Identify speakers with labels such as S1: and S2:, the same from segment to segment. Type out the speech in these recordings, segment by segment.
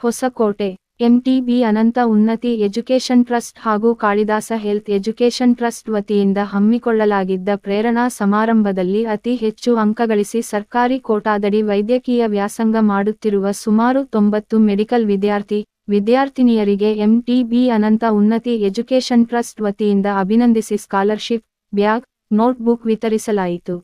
S1: Hosakote, MTB ಅನಂತ ಉನ್ನತಿ education trust ಹಾಗೂ Kalidasa health education trust ವತಿಯಿಂದ ಹಮ್ಮಿಕೊಳ್ಳಲಾಗಿದ್ದ ಪ್ರೇರಣಾ ಸಮಾರಂಭದಲ್ಲಿ ಅತಿ ಹೆಚ್ಚು ಅಂಕ ಗಳಿಸಿ ಸರ್ಕಾರಿ ಕೋಟಾದಡಿ ವೈದ್ಯಕೀಯ ವ್ಯಾಸಂಗ ಮಾಡುತ್ತಿರುವ ಸುಮಾರು ತೊಂಬತ್ತು ಮೆಡಿಕಲ್ ವಿದ್ಯಾರ್ಥಿ, ವಿದ್ಯಾರ್ಥಿನಿಯರಿಗೆ ಎಂಟಿಬಿ ಅನಂತ ಉನ್ನತಿ ಎಜುಕೇಷನ್ ಟ್ರಸ್ಟ್ ವತಿಯಿಂದ ಅಭಿನಂದಿಸಿ ಸ್ಕಾಲರ್ಶಿಪ್, ಬ್ಯಾಗ್, ನೋಟ್ಬುಕ್ ವಿತರಿಸಲಾಯಿತು.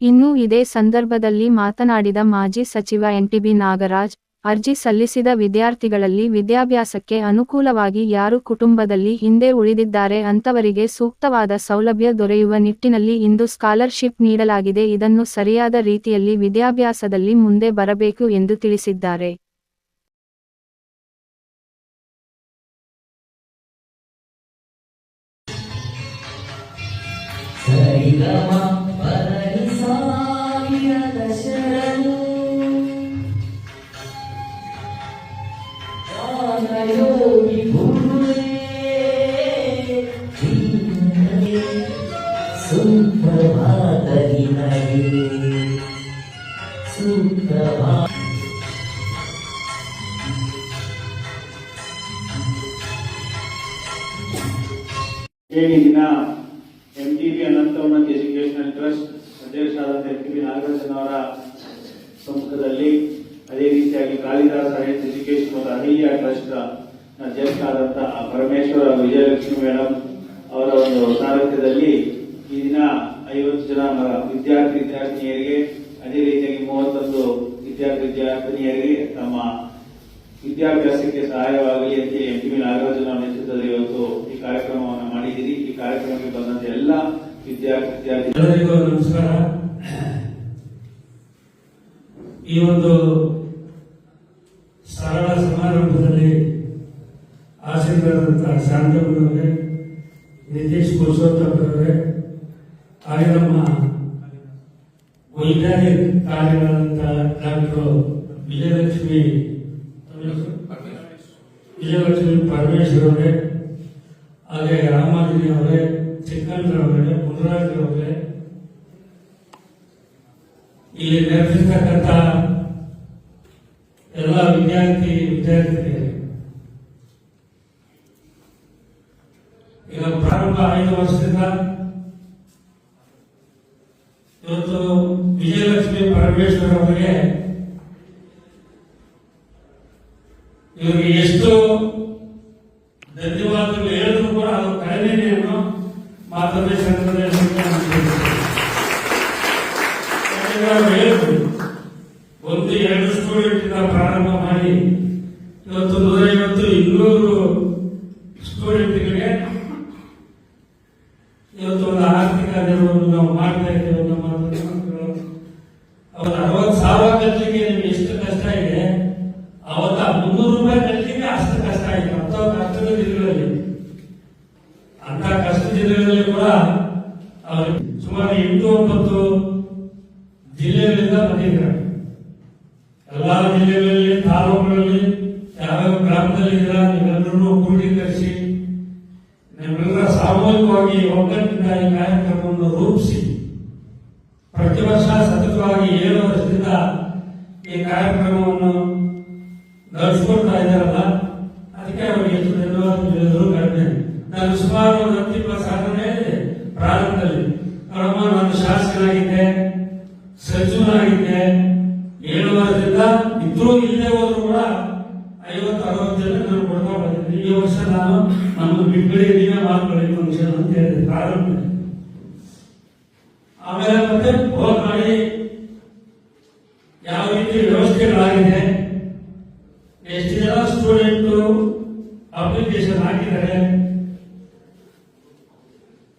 S1: ಇನ್ನು ಇದೇ ಸಂದರ್ಭದಲ್ಲಿ ಮಾತನಾಡಿದ ಮಾಜಿ ಸಚಿವ ಎನ್ಟಿಬಿ ನಾಗರಾಜ್ ಅರ್ಜಿ ಸಲ್ಲಿಸಿದ ವಿದ್ಯಾರ್ಥಿಗಳಲ್ಲಿ ವಿದ್ಯಾಭ್ಯಾಸಕ್ಕೆ ಅನುಕೂಲವಾಗಿ ಯಾರು ಕುಟುಂಬದಲ್ಲಿ ಹಿಂದೆ ಉಳಿದಿದ್ದಾರೆ ಅಂತವರಿಗೆ ಸೂಕ್ತವಾದ ಸೌಲಭ್ಯ ದೊರೆಯುವ ನಿಟ್ಟಿನಲ್ಲಿ ಇಂದು ಸ್ಕಾಲರ್ಶಿಪ್ ನೀಡಲಾಗಿದೆ. ಇದನ್ನು ಸರಿಯಾದ ರೀತಿಯಲ್ಲಿ ವಿದ್ಯಾಭ್ಯಾಸದಲ್ಲಿ ಮುಂದೆ ಬರಬೇಕು ಎಂದು ತಿಳಿಸಿದ್ದಾರೆ.
S2: ದಿನ ಎಂ ಟಿ ಬಿ ಅನಂತ ಉನ್ನತ ಎಜುಕೇಶನಲ್ ಟ್ರಸ್ಟ್ ಅಧ್ಯಕ್ಷರಾದಂಥ ಎಂ ಟಿ ಬಿ ನಾಗರಾಜನ್ ಅವರ ಸಮ್ಮುಖದಲ್ಲಿ ಅದೇ ರೀತಿಯಾಗಿ ಕಾಳಿದಾಸ ಹೆಲ್ತ್ ಎಜುಕೇಶನ್ ಮತ್ತು ಅಹಿಯ ಟ್ರಸ್ಟ್ನ ಆದಂತಹ ಪರಮೇಶ್ವರ ವಿಜಯಲಕ್ಷ್ಮಿ ಮೇಡಮ್ ಅವರ ಒಂದು ಸಾರಥ್ಯದಲ್ಲಿ ಈ ದಿನ ಐವತ್ತು ಜನ ವಿದ್ಯಾರ್ಥಿ, ವಿದ್ಯಾರ್ಥಿನಿಯರಿಗೆ ಅದೇ ರೀತಿಯಾಗಿ ಮೂವತ್ತೊಂದು ವಿದ್ಯಾರ್ಥಿ ವಿದ್ಯಾರ್ಥಿನಿಯರಿಗೆ ತಮ್ಮ ವಿದ್ಯಾಭ್ಯಾಸಕ್ಕೆ ಸಹಾಯವಾಗಲಿ ಅಂತ ಎಂ ಟಿ ನಾಗರಾಜನ ನೇತೃತ್ವದಲ್ಲಿ ಇವತ್ತು ಈ ಕಾರ್ಯಕ್ರಮವನ್ನು ಮಾಡಿದ್ದೀರಿ. ಈ ಕಾರ್ಯಕ್ರಮಕ್ಕೆ ಬಂದಂತ ಎಲ್ಲ ವಿದ್ಯಾರ್ಥಿ ವಿದ್ಯಾರ್ಥಿ
S3: ಎಲ್ಲರಿಗೂ ನಮಸ್ಕಾರ. ಈ ಒಂದು ಸರಳ ಸಮಾರಂಭದಲ್ಲಿ ಆಸೀನರಾದಂತಹ ಶಾಂತಗುರವರೇ ನಿತೀಶ್ ಪುರುಷೋತ್ತಮರವರೇ ಹಾಗೆ ನಮ್ಮ ವೈಜ್ಞಾನಿಕ ಕಾರ್ಯಗಳಂತ ಡಾಕ್ಟರ್ ವಿಜಯಲಕ್ಷ್ಮಿ? ವಿಜಯಲಕ್ಷ್ಮಿ ಪರಮೇಶ್ವರ್ ಅವರೇ, ಹಾಗೆ ರಾಮಾಜಿ ಅವರೇ ಚಿಕ್ಕಂದ್ರವರೇ ಮುನರಾಜ್ ಅವರೇ ಇಲ್ಲಿ ನೆರೆದಿರ್ತಕ್ಕಂಥ ಎಲ್ಲ ವಿದ್ಯಾರ್ಥಿ ವಿದ್ಯಾರ್ಥಿನಿಯರು ಈಗ ಪ್ರಾರಂಭ ಐದು ವರ್ಷದಿಂದ ಇವತ್ತು ಪರಮೇಶ್ವರ್ ಅವರಿಗೆ ಇವರಿಗೆ ಎಷ್ಟು ಧನ್ಯವಾದಗಳು ಹೇಳಿದ್ರು ಕೂಡ ಅದು ಕಡಿಮೆ ತಿಳಿಸ್ತೇನೆ. ಯಾಕಂದ್ರೆ ಅವ್ರು ಹೇಳಿದ್ರು, ಒಂದು ಎರಡು ಸ್ಟೂಡೆಂಟ್ ಪ್ರಾರಂಭ ಮಾಡಿ ಇವತ್ತು ನೂರೈವತ್ತು ಇನ್ನೂರು ಸ್ಟೂಡೆಂಟ್ಗಳಿಗೆ ಇವತ್ತು ಒಂದು ಆರ್ಥಿಕ ನೆರವನ್ನು ನಾವು ಮಾಡ್ತಾ ಇದ್ದೇವೆ ಅರವತ್ತು ಸಾವಿರ ಕಟ್ಟಲಿಕ್ಕೆ ನಿಮ್ಗೆ ಎಷ್ಟು ಕಷ್ಟ ಇದೆ, ಅವತ್ತ ಮುನ್ನೂರು ರೂಪಾಯಿ ಕಟ್ಟಲಿಕ್ಕೆ ಅಷ್ಟು ಕಷ್ಟ ಇದೆ ಅಂತ ಕಷ್ಟದ ದಿನಗಳಲ್ಲಿ ಅಂತ ಕಷ್ಟ ದಿನಗಳಲ್ಲಿ ಕೂಡ ಸುಮಾರು ಎಂಟು ಒಂಬತ್ತು ಜಿಲ್ಲೆಗಳಿಂದ ಬಂದಿದ್ದಾರೆ. ಎಲ್ಲಾ ಜಿಲ್ಲೆಗಳಲ್ಲಿ, ತಾಲೂಕುಗಳಲ್ಲಿ, ಯಾವ್ಯಾವ ಗ್ರಾಮದಲ್ಲಿ ಇದ್ದೀರಾ ನೀವೆಲ್ಲರೂ ಕ್ರೋಢೀಕರಿಸಿ, ನಿಮ್ಮೆಲ್ಲರ ಸಾಮೂಹಿಕವಾಗಿ ಒಗ್ಗಟ್ಟಿನ ಈ ಕಾರ್ಯಕ್ರಮವನ್ನು ರೂಪಿಸಿ. ಏಳು ಈ ಕಾರ್ಯಕ್ರಮವನ್ನು ನಡೆಸ್ಕೊಡ್ತಾ ಇದ್ದಾರಲ್ಲ, ಅದಕ್ಕೆ ಅವರಿಗೆ ಧನ್ಯವಾದ ಹೇಳಿದ್ರು ಕಡಿಮೆ. ನಾನು ಸುಮಾರು ಒಂದು ಹತ್ತು ಇಪ್ಪತ್ತು ಸಾವಿರ ಹೇಳಿದೆ ಪ್ರಾರಂಭದಲ್ಲಿ ನೋಡಮ್ಮ ನಾನು ಶಾಸಕನಾಗಿದ್ದೆ, ಸಚಿವನಾಗಿದ್ದೆ. ಏಳು ವರ್ಷದಿಂದ ಇದ್ರೂ ಇಲ್ಲದೆ ಹೋದ್ರು ಕೂಡ ಐವತ್ತು, ಅರವತ್ತು ಜನ ನಾನು ಕೊಡ್ತಾ ಬಂದಿದ್ದೆ ಈ ವರ್ಷ ನಾನು ನಮ್ಮ ಬಿಬ್ಬಳಿ ನೀವೇ ಮಾಡ್ಕೊಳ್ಳಿ ಫಂಕ್ಷನ್ ಅಂತ ಹೇಳಿದೆ. ಪ್ರಾರಂಭ ಆಮೇಲೆ ಮತ್ತೆ ಫೋನ್ ಮಾಡಿ ಯಾವ ರೀತಿ ವ್ಯವಸ್ಥೆಗಳಾಗಿದೆ? ಎಷ್ಟು ಜನ ಸ್ಟೂಡೆಂಟ್ ಅಪ್ಲಿಕೇಶನ್ ಹಾಕಿದ್ದಾರೆ?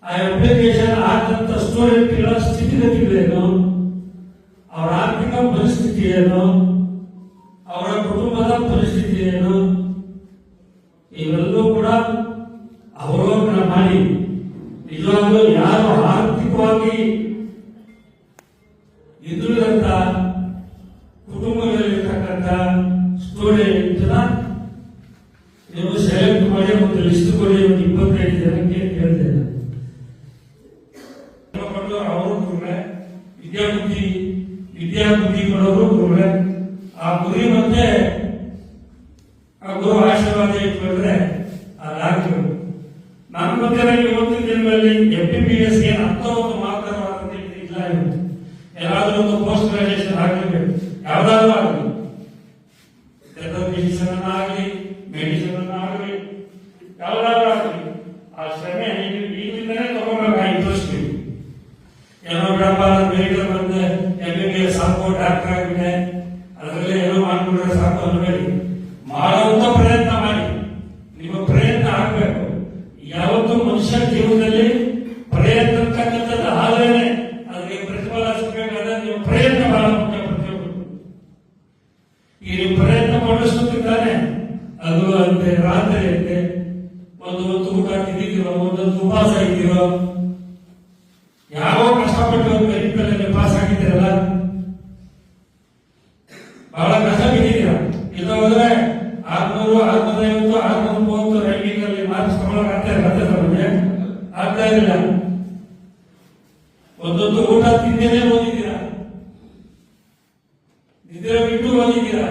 S3: ಆ ಅಪ್ಲಿಕೇಶನ್ ಹಾಕಿದಂತ ಸ್ಟೂಡೆಂಟ್ಗಳ ಸ್ಥಿತಿಗತಿಗಳೇನು ಅವರ ಆರ್ಥಿಕ ಪರಿಸ್ಥಿತಿ ಏನು? ಅವರ ಕುಟುಂಬದ ಪರಿಸ್ಥಿತಿ ಏನು? ಇವೆಲ್ಲವೂ ಕೂಡ ಅವಲೋಕನ ಮಾಡಿ. ಕುಟುಂಬಗಳಲ್ಲಿರ್ತಕ್ಕಂಥ ಸ್ಟೂಡೆಂಟ್ ನೀವು ಸೆಲೆಕ್ಟ್ ಮಾಡಿ ಒಂದು ಲಿಸ್ಟ್ ಕೊಡಿ, ಒಂದು ಇಪ್ಪತ್ತೈದು ಜನಕ್ಕೆ ಹೇಳಿದೆ ಅವರು ಗುರುಗಳೇ ವಿದ್ಯಾಬುದ್ಧಿ ವಿದ್ಯಾಬುದ್ಧಿ ಕೊಡೋರು ಗುರುಗಳೇ, ಆ ಗುರಿ ಮತ್ತೆ ಆ ಗುರು ಆಶೀರ್ವಾದ ಇಟ್ಕೊಂಡ್ರೆ ಅದಾಗ್ತದೆ ನನ್ನ ಪ್ರಕಾರ ಇವತ್ತಿನ ದಿನದಲ್ಲಿ ಎಂ ಬಿ ಏನು ಒಂದು ಮಾತಾಡುವಂತ ಇಲ್ಲ ಇವತ್ತು ಯಾರಾದ್ರೂ ಒಂದು ಪೋಸ್ಟ್ ಗ್ರಾಜುಯೇಷನ್ ಆಗಲೇಬೇಕು ಯಾವ್ದಾದ್ರು ಆಗಲಿ ಫಿಸಿಷನ್ ಆಗಲಿ ಮೆಡಿಸಿನ್ ಆಗಲಿ ಯಾವ್ದಾದ್ರು ಆಗಲಿ ಆ ಶ್ರಮೆ ಈಗ- ಈಗಿಂದಲೇ ತಗೋಬೇಕಾಗಿ ಇಂಟ್ರೆಸ್ಟ್ ಏನೋ ಬಿಡಪ್ಪ ಮೆಡಿಕಲ್ ಬಂದೆ ಎಸ್ ಸಾಕು ಡಾಕ್ಟರ್ ಆಗಿದೆ. ಅದರಲ್ಲೇ ಏನೋ ಮಾಡ್ಕೊಂಡ್ರೆ ಸಾಕು ಅನ್ಬೇಡಿ ಮಾಡುವಂತ ಪ್ರಯತ್ನ ಮಾಡಿ. ನಿಮ್ಮ ಪ್ರಯತ್ನ ಆಗಬೇಕು. ಯಾವತ್ತೂ ಮನುಷ್ಯ ಜೀವನದಲ್ಲಿ ಪ್ರಯತ್ನ ಅಂತಕ್ಕಂಥದ್ದು ಆದ್ರೇನೆ ಅದಕ್ಕೆ ಪ್ರತಿಫಲ ಸಿಗಬೇಕಾದ್ರೆ ನೀವು ಪ್ರಯತ್ನ ಬಹಳ ಮುಖ್ಯ ಪ್ರತಿಯೊಬ್ಬರು ಈ ನೀವು ಪ್ರಯತ್ನ ಪಡಿಸುತ್ತಿದ್ದಾನೆ ಅದು ಅಂತೆ, ರಾತ್ರಿ ಅಂತೆ, ಒಂದು ಹೊತ್ತು ಊಟ ತಿಂದಿದ್ದೀರೋ ಒಂದೊಂದು ಉಪವಾಸ ಇದ್ದೀರೋ ಯಾವ ಕಷ್ಟಪಟ್ಟು ಒಂದು ಪಾಸ್ ಆಗಿದ್ದೀರಲ್ಲ ಬಹಳ ಕಷ್ಟ ಬಿದ್ದಿದ್ದೀರ ಇಲ್ಲ ಹೋದ್ರೆ ಆರ್ನೂರು ಆರ್ನೂರ ಐವತ್ತು ಆರ್ನೂರ ಮೂವತ್ತು ರ್ಯಾಂಕಿಂಗ್ ಅಲ್ಲಿ ಮಾರ್ಕ್ಸ್ ತಗೊಳಕ್ ಆಗ್ತಾ ಇಲ್ಲ ನಮಗೆ ಆಗ್ತಾ ಇಲ್ಲ ಒಂದೊಂದು ಊಟ ತಿಂದೇನೆ ಓದಿದ್ದೀರಾ? ನಿದ್ರೆ ಬಿಟ್ಟು ಓದಿದ್ದೀರಾ?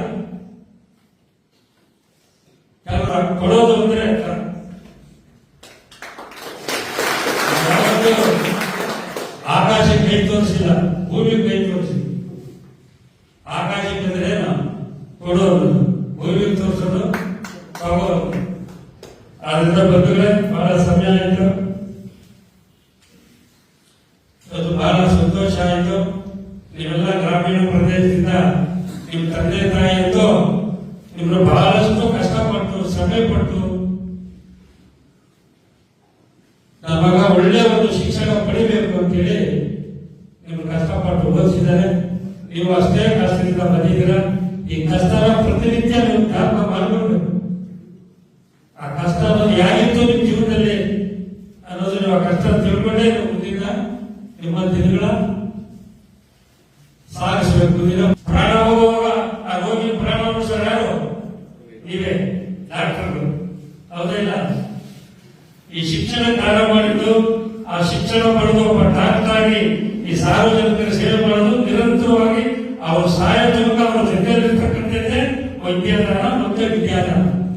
S3: ಕೆಲವರು ಕೊಡೋದು ಅಂದ್ರೆ ಆಕಾಶ ಕೈ ತೋರಿಸಿಲ್ಲ ಭೂಮಿ ಕೈ ತೋರಿಸಿ ಆಕಾಶಕ್ಕೆ ಅಂದ್ರೆ ಏನು? ಕೊಡೋದು ಭೂಮಿಗೆ ತೋರಿಸೋದು ತಗೋದು ಆದ್ರಿಂದ ಬಂಧುಗಳೇ ಬಹಳ ಸಮಯ ಆಯ್ತು ಅದು ಬಹಳ ಆಯ್ತು ನೀವೆಲ್ಲ ಗ್ರಾಮೀಣ ಪ್ರದೇಶದಿಂದ ನಿಮ್ಮ ತಂದೆ ತಾಯಿಯಂದು ನಿಮ್ಮನ್ನು ಬಹಳಷ್ಟು ಕಷ್ಟಪಟ್ಟು ಶ್ರಮೆ ಪಟ್ಟು ನಮಗ ಮಗ ಒಳ್ಳೆ ಒಂದು ಶಿಕ್ಷಣ ಪಡಿಬೇಕು ಅಂತೇಳಿ ನೀವು ಕಷ್ಟಪಟ್ಟು ಓದಿಸಿದ್ದಾರೆ. ನೀವು ಅಷ್ಟೇ ಕಷ್ಟದಿಂದ ಬಂದಿದ್ದೀರ. ಈ ಕಷ್ಟನ ಪ್ರತಿನಿತ್ಯ ನೀವು ಧರ್ಮ ಮಾಡಿಕೊಂಡು ಆ ಕಷ್ಟ ಅನ್ನೋದು ಯಾಗಿತ್ತು ನಿಮ್ಮ ಜೀವನದಲ್ಲಿ ಅನ್ನೋದು ನೀವು ಆ ಕಷ್ಟ ತಿಳ್ಕೊಂಡೇ ಮುಂದಿನ ನಿಮ್ಮ ದಿನಗಳ ಇಲ್ಲ ಈ ಶಿಕ್ಷಣ ಕಾರ್ಯ ಮಾಡಿದ್ದು, ಆ ಶಿಕ್ಷಣ ಪಡೆದು ಒಬ್ಬ ಡಾಕ್ಟರ್ ಈ ಸಾರ್ವಜನಿಕರ ಸೇವೆ ಮಾಡೋದು ನಿರಂತರವಾಗಿ ಅವರು ಸಹಾಯ ತನಕ ಅವರ ಜೊತೆಯಲ್ಲಿರ್ತಕ್ಕಂಥದ್ದೇ ವೈದ್ಯದಾನ ಮತ್ತೆ ವಿದ್ಯಾದಾನ